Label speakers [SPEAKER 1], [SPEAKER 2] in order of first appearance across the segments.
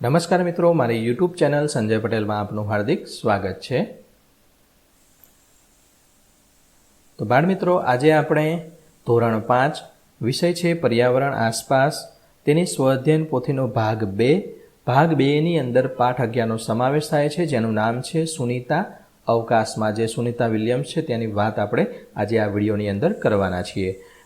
[SPEAKER 1] નમસ્કાર મિત્રો, મારી યુટ્યુબ ચેનલ સંજય પટેલમાં આપનું હાર્દિક સ્વાગત છે. તો બાળ મિત્રો, આજે આપણે ધોરણ પાંચ, વિષય છે પર્યાવરણ આસપાસ. તેની સ્વઅધ્યયન પોથીનો ભાગ બે, ભાગ બેની અંદર પાઠ અગિયારનો સમાવેશ થાય છે, જેનું નામ છે સુનીતા અવકાશમાં. જે સુનીતા વિલિયમ્સ છે, તેની વાત આપણે આજે આ વિડીયોની અંદર કરવાના છીએ.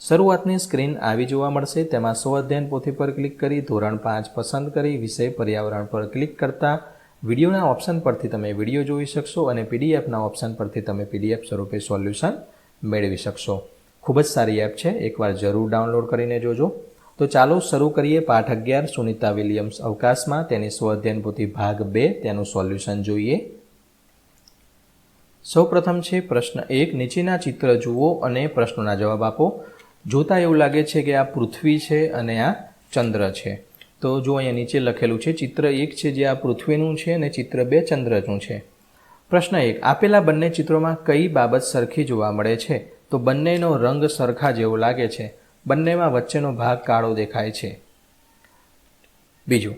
[SPEAKER 1] શરૂઆતની સ્ક્રીન આવી જોવા મળશે. તેમાં સ્વ અધ્યયન પોથી પર ક્લિક કરી ધોરણ પાંચ પસંદ કરી વિષય પર્યાવરણ પર ક્લિક કરતા વિડીયોના ઓપ્શન પરથી તમે વીડિયો જોઈ શકશો અને પીડીએફના ઓપ્શન પરથી તમે પીડીએફ સ્વરૂપે સોલ્યુશન મેળવી શકશો. ખૂબ જ સારી એપ છે. એકવાર જરૂર ડાઉનલોડ કરીને જોજો. તો ચાલો શરૂ કરીએ પાઠ અગિયાર, સુનિતા વિલિયમ્સ અવકાશમાં. તેની સ્વ અધ્યયન પોથી ભાગ બે, તેનું સોલ્યુશન જોઈએ. સૌપ્રથમ છે પ્રશ્ન એક, નીચેના ચિત્ર જુઓ અને પ્રશ્નોના જવાબ આપો. જોતા એવું લાગે છે કે આ પૃથ્વી છે અને આ ચંદ્ર છે. તો જો અહીંયા નીચે લખેલું છે, ચિત્ર એક છે જે આ પૃથ્વીનું છે અને ચિત્ર બે ચંદ્રનું છે. પ્રશ્ન એક, આપેલા બંને ચિત્રોમાં કઈ બાબત સરખી જોવા મળે છે? તો બંનેનો રંગ સરખા જેવો લાગે છે. બંનેમાં વચ્ચેનો ભાગ કાળો દેખાય છે. બીજું,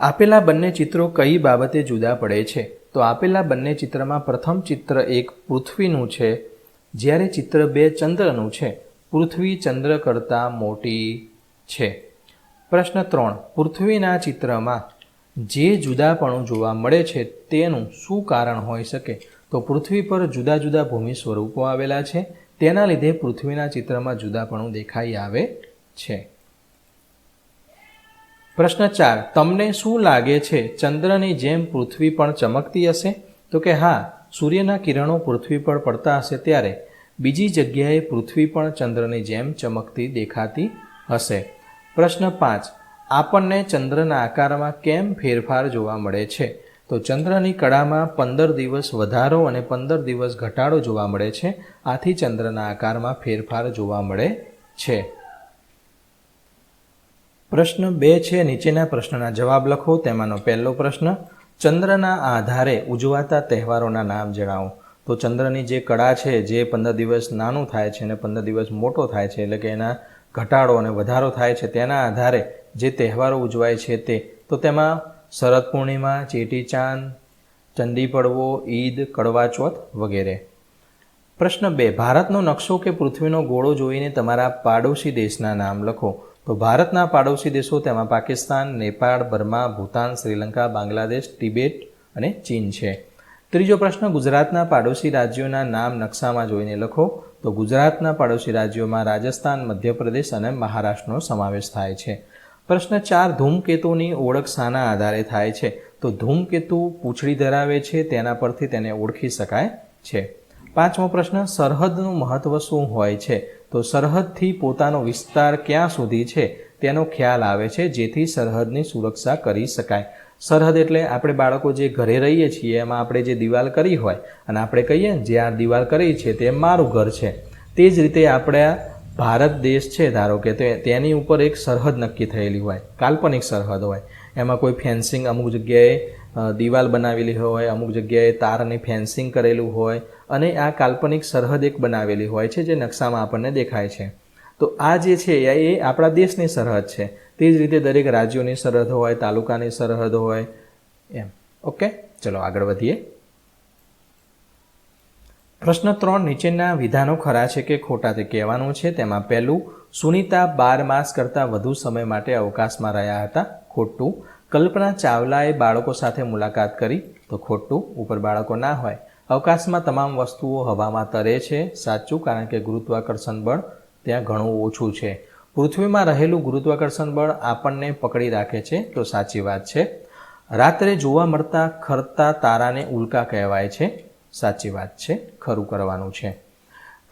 [SPEAKER 1] આપેલા બંને ચિત્રો કઈ બાબતે જુદા પડે છે? તો આપેલા બંને ચિત્રમાં પ્રથમ ચિત્ર એક પૃથ્વીનું છે, જ્યારે ચિત્ર બે ચંદ્રનું છે. પૃથ્વી ચંદ્ર કરતાં મોટી છે. પ્રશ્ન ત્રણ. પૃથ્વીના ચિત્રમાં જે જુદાપણું જોવા મળે છે તેનું શું કારણ હોઈ શકે? તો પૃથ્વી પર જુદા જુદા ભૂમિ સ્વરૂપો આવેલા છે. તેના લીધે પૃથ્વીના ચિત્રમાં જુદાપણું દેખાઈ આવે છે. પ્રશ્ન ચાર. તમને શું લાગે છે ચંદ્રની જેમ પૃથ્વી પણ ચમકતી હશે? તો કે હા, સૂર્યના કિરણો પૃથ્વી પર પડતા હશે ત્યારે બીજી જગ્યાએ પૃથ્વી પણ ચંદ્રની જેમ ચમકતી દેખાતી હશે. પ્રશ્ન પાંચ. આપણને ચંદ્રના આકારમાં કેમ ફેરફાર જોવા મળે છે? તો ચંદ્રની કળામાં પંદર દિવસ વધારો અને પંદર દિવસ ઘટાડો જોવા મળે છે. આથી ચંદ્રના આકારમાં ફેરફાર જોવા મળે છે. પ્રશ્ન બે છે. નીચેના પ્રશ્નના જવાબ લખો. તેમાંનો પહેલો પ્રશ્ન. ચંદ્રના આધારે ઉજવાતા તહેવારોના નામ જણાવો. તો ચંદ્રની જે કળા છે, જે પંદર દિવસ નાનું થાય છે અને પંદર દિવસ મોટો થાય છે, એટલે કે એના ઘટાડો અને વધારો થાય છે, તેના આધારે જે તહેવારો ઉજવાય છે તે. તો તેમાં શરદ પૂર્ણિમા ચેટીચાંદ ચંડી પડવો, ઈદ, કડવા ચોથ વગેરે. પ્રશ્ન બે, ભારતનો નકશો કે પૃથ્વીનો ગોળો જોઈને તમારા પાડોશી દેશના નામ લખો. તો ભારતના પાડોશી દેશો તેમાં પાકિસ્તાન, નેપાળ, બર્મા, ભૂતાન, શ્રીલંકા, બાંગ્લાદેશ, તિબેટ અને ચીન છે. ત્રીજો પ્રશ્ન, ગુજરાતના પાડોશી રાજ્યોના નામ નકશામાં જોઈને લખો. તો ગુજરાતના પાડોશી રાજ્યોમાં રાજસ્થાન, મધ્યપ્રદેશ અને મહારાષ્ટ્રનો સમાવેશ થાય છે. પ્રશ્ન ચાર, ધૂમકેતુની ઓળખ શાના આધારે થાય છે? તો ધૂમકેતુ પૂંછડી ધરાવે છે, તેના પરથી તેને ઓળખી શકાય છે. પાંચમો પ્રશ્ન, સરહદનું મહત્વ શું હોય છે? તો સરહદથી પોતાનો વિસ્તાર ક્યાં સુધી છે? તેનો ખ્યાલ આવે છે, જેથી સરહદની સુરક્ષા કરી શકાય. સરહદ એટલે આપણે બાળકો જે ઘરે રહીએ છીએ, એમાં આપણે જે દિવાલ કરી હોય, અને આપણે કહીએ ને, જે આ દિવાલ કરી છે તે મારું ઘર છે. તે જ રીતે આપણે ભારત દેશ છે, ધારો કે તેની ઉપર એક સરહદ નક્કી થયેલી હોય, કાલ્પનિક સરહદ હોય. એમાં કોઈ ફેન્સિંગ અમુક જગ્યાએ દિવાલ બનાવેલી હોય, અમુક જગ્યાએ તારની ફેન્સિંગ કરેલું હોય, અને આ કાલ્પનિક સરહદ એક બનાવેલી હોય છે, જે નકશામાં આપણને દેખાય છે. તો આ જે છે એ આપણા દેશની સરહદ છે. તે જ રીતે દરેક રાજ્યોની સરહદ હોય, તાલુકાની સરહદ હોય, એમ. ઓકે? ચલો આગળ વધીએ. પ્રશ્ન ત્રણ, નીચેના વિધાનો ખરા છે કે ખોટા તે કહેવાનું છે? તેમાં પહેલું, સુનિતા બાર માસ કરતાં વધુ સમય માટે અવકાશમાં રહ્યા હતા. ખોટું, કલ્પના ચાવલાએ બાળકો સાથે મુલાકાત કરી. તો ખોટું, ઉપર બાળકો ના હોય. અવકાશમાં તમામ વસ્તુઓ હવામાં તરે છે. સાચું, કારણ કે ગુરુત્વાકર્ષણ બળ ત્યાં ઘણું ઓછું છે. પૃથ્વીમાં રહેલું ગુરુત્વાકર્ષણ બળ આપણને પકડી રાખે છે, તો સાચી વાત છે. રાત્રે જોવા મળતા ખરતા તારાને ઉલ્કા કહેવાય છે, સાચી વાત છે, ખરું કરવાનું છે.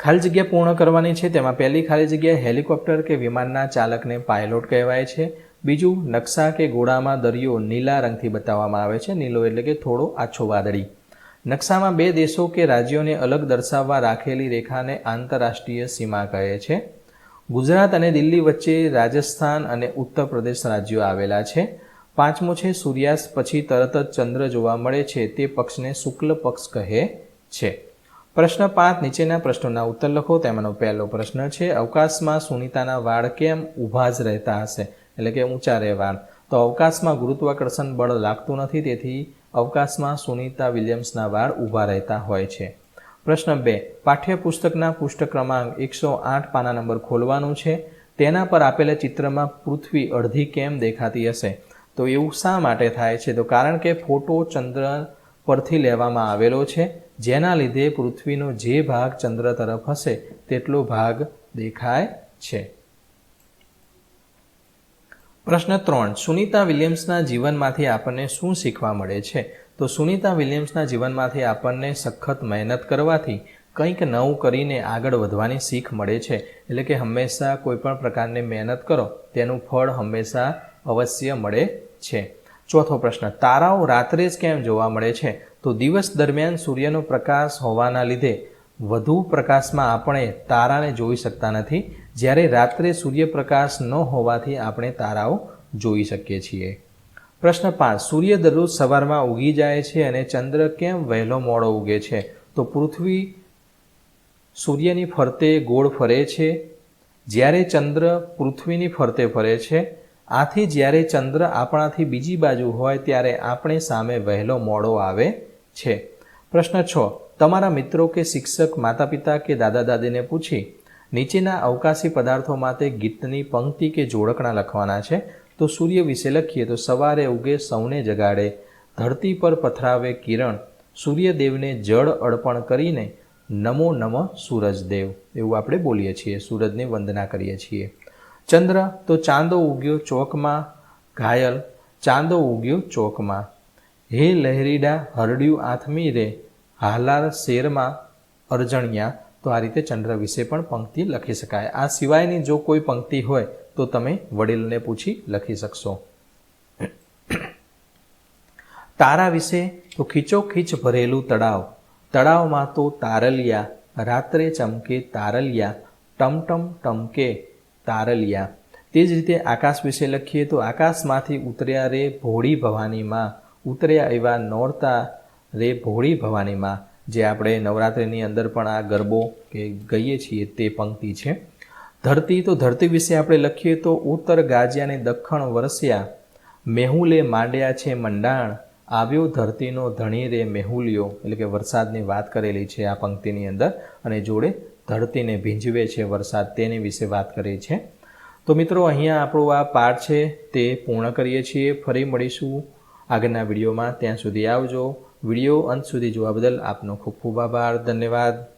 [SPEAKER 1] ખાલી જગ્યા પૂર્ણ કરવાની છે, તેમાં પહેલી ખાલી જગ્યા હેલિકોપ્ટર કે વિમાનના ચાલકને પાયલોટ કહેવાય છે. બીજું, નકશા કે ગોળામાં દરિયો નીલા રંગથી બતાવવામાં આવે છે, નીલો એટલે કે થોડો આછો વાદળી. નકશામાં બે દેશો કે રાજ્યોને અલગ દર્શાવવા રાખેલી રેખાને આંતરરાષ્ટ્રીય સીમા કહે છે. ગુજરાત અને દિલ્હી વચ્ચે રાજસ્થાન અને ઉત્તર પ્રદેશ રાજ્યો આવેલા છે. પાંચમો છે સૂર્યાસ્ત, પછી તરત જ ચંદ્ર જોવા મળે છે. તે પક્ષને શુક્લ પક્ષ કહે છે. પ્રશ્ન પાંચ, નીચેના પ્રશ્નોના ઉત્તર લખો. તેમાંનો પહેલો પ્રશ્ન છે, અવકાશમાં સુનિતાના વાળ કેમ ઊભા જ રહેતા હશે? એટલે કે ઊંચા રહે વાળ તો અવકાશમાં ગુરુત્વાકર્ષણ બળ લાગતું નથી, તેથી અવકાશમાં સુનિતા વિલિયમ્સના વાળ ઊભા રહેતા હોય છે. પ્રશ્ન બે, પાઠ્યપુસ્તકના પુસ્તક ક્રમાંક એકસો આઠ પાના નંબર ખોલવાનું છે? તેના પર આપેલા ચિત્રમાં પૃથ્વી અડધી કેમ દેખાતી હશે? તો એવું શા માટે થાય છે? તો કારણ કે ફોટો ચંદ્ર પરથી લેવામાં આવેલો છે, જેના લીધે પૃથ્વીનો જે ભાગ ચંદ્ર તરફ હશે, તેટલો ભાગ દેખાય છે. પ્રશ્ન ત્રણ, સુનિતા વિલિયમ્સના જીવનમાંથી આપણને શું શીખવા મળે છે? તો સુનિતા વિલિયમ્સના જીવનમાંથી આપણને સખત મહેનત કરવાથી કંઈક નવું કરીને આગળ વધવાની શીખ મળે છે. એટલે કે હંમેશા કોઈ પણ પ્રકારની મહેનત કરો, તેનું ફળ હંમેશા અવશ્ય મળે છે. ચોથો પ્રશ્ન, તારાઓ રાત્રે જ કેમ જોવા મળે છે? તો દિવસ દરમિયાન સૂર્યનો પ્રકાશ હોવાના લીધે વધુ પ્રકાશમાં આપણે તારાને જોઈ શકતા નથી. જ્યારે રાત્રે સૂર્યપ્રકાશ ન હોવાથી આપણે તારાઓ જોઈ શકીએ છીએ. પ્રશ્ન પાંચ. સૂર્ય દરરોજ સવારમાં ઉગી જાય છે અને ચંદ્ર કેમ વહેલો મોડો ઉગે છે? તો પૃથ્વી સૂર્યની ફરતે ગોળ ફરે છે. જ્યારે ચંદ્ર પૃથ્વીની ફરતે ફરે છે. આથી જ્યારે ચંદ્ર આપણાથી બીજી બાજુ હોય ત્યારે આપણે સામે વહેલો મોડો આવે છે. પ્રશ્ન છ. તમારા મિત્રો કે શિક્ષક માતા પિતા કે દાદા દાદીને પૂછી, નીચેના અવકાશી પદાર્થો માટે ગીતની પંક્તિ કે જોડકણા લખવાના છે? તો સૂર્ય વિશે લખીએ તો સવારે ઉગે સૌને જગાડે, ધરતી પર પથરાવે કિરણ, સૂર્યદેવને જળ અર્પણ કરીને નમો નમ સૂરજદેવ. એવું આપણે બોલીએ છીએ, સૂરજની વંદના કરીએ છીએ. ચંદ્ર, તો ચાંદો ઉગ્યો ચોકમાં, ઘાયલ, ચાંદો ઉગ્યો ચોકમાં. હે લહેરીડા, હરડ્યું આથમી રે હાલાર શેરમાં અરજણિયા, તો આ રીતે ચંદ્ર વિશે પણ પંક્તિ લખી શકાય. આ સિવાયની જો કોઈ પંક્તિ હોય, તો તમે વડીલને પૂછી લખી શકશો. તારા વિશે તો ખીચોખીચ ભરેલું તળાવ. તળાવમાં તો તારલિયા, રાત્રે ચમકે તારલિયા, ટમટમ ટમકે તારલિયા. તે જ રીતે આકાશ વિશે લખીએ તો આકાશમાંથી ઉતર્યા રે ભોળી ભવાનીમાં. ઉતર્યા એવા નોરતા રે ભોળી ભવાનીમાં, જે આપણે નવરાત્રિની અંદર પણ આ ગરબો કે ગઈએ છીએ તે પંક્તિ છે. ધરતી તો ધરતી વિશે આપણે લખીએ તો ઉત્તર ગાજ્યાને દખણ વરસ્યા, મેહુલે માંડ્યા છે મંડાણ, આવ્યો ધરતીનો ધણી રે મેહુલિયો, એટલે કે વરસાદની વાત કરેલી છે આ પંક્તિની અંદર, અને જોડે ધરતીને ભીંજવે છે વરસાદ તેની વિશે વાત કરી છે. તો મિત્રો, અહીંયા આપણો આ પાઠ છે તે પૂર્ણ કરીએ છીએ, ફરી મળીશું આગળના વિડીયોમાં. ત્યાં સુધી આવજો. વીડિયો અંત સુધી જોવા બદલ આપનો ખૂબ ખૂબ આભાર. ધન્યવાદ.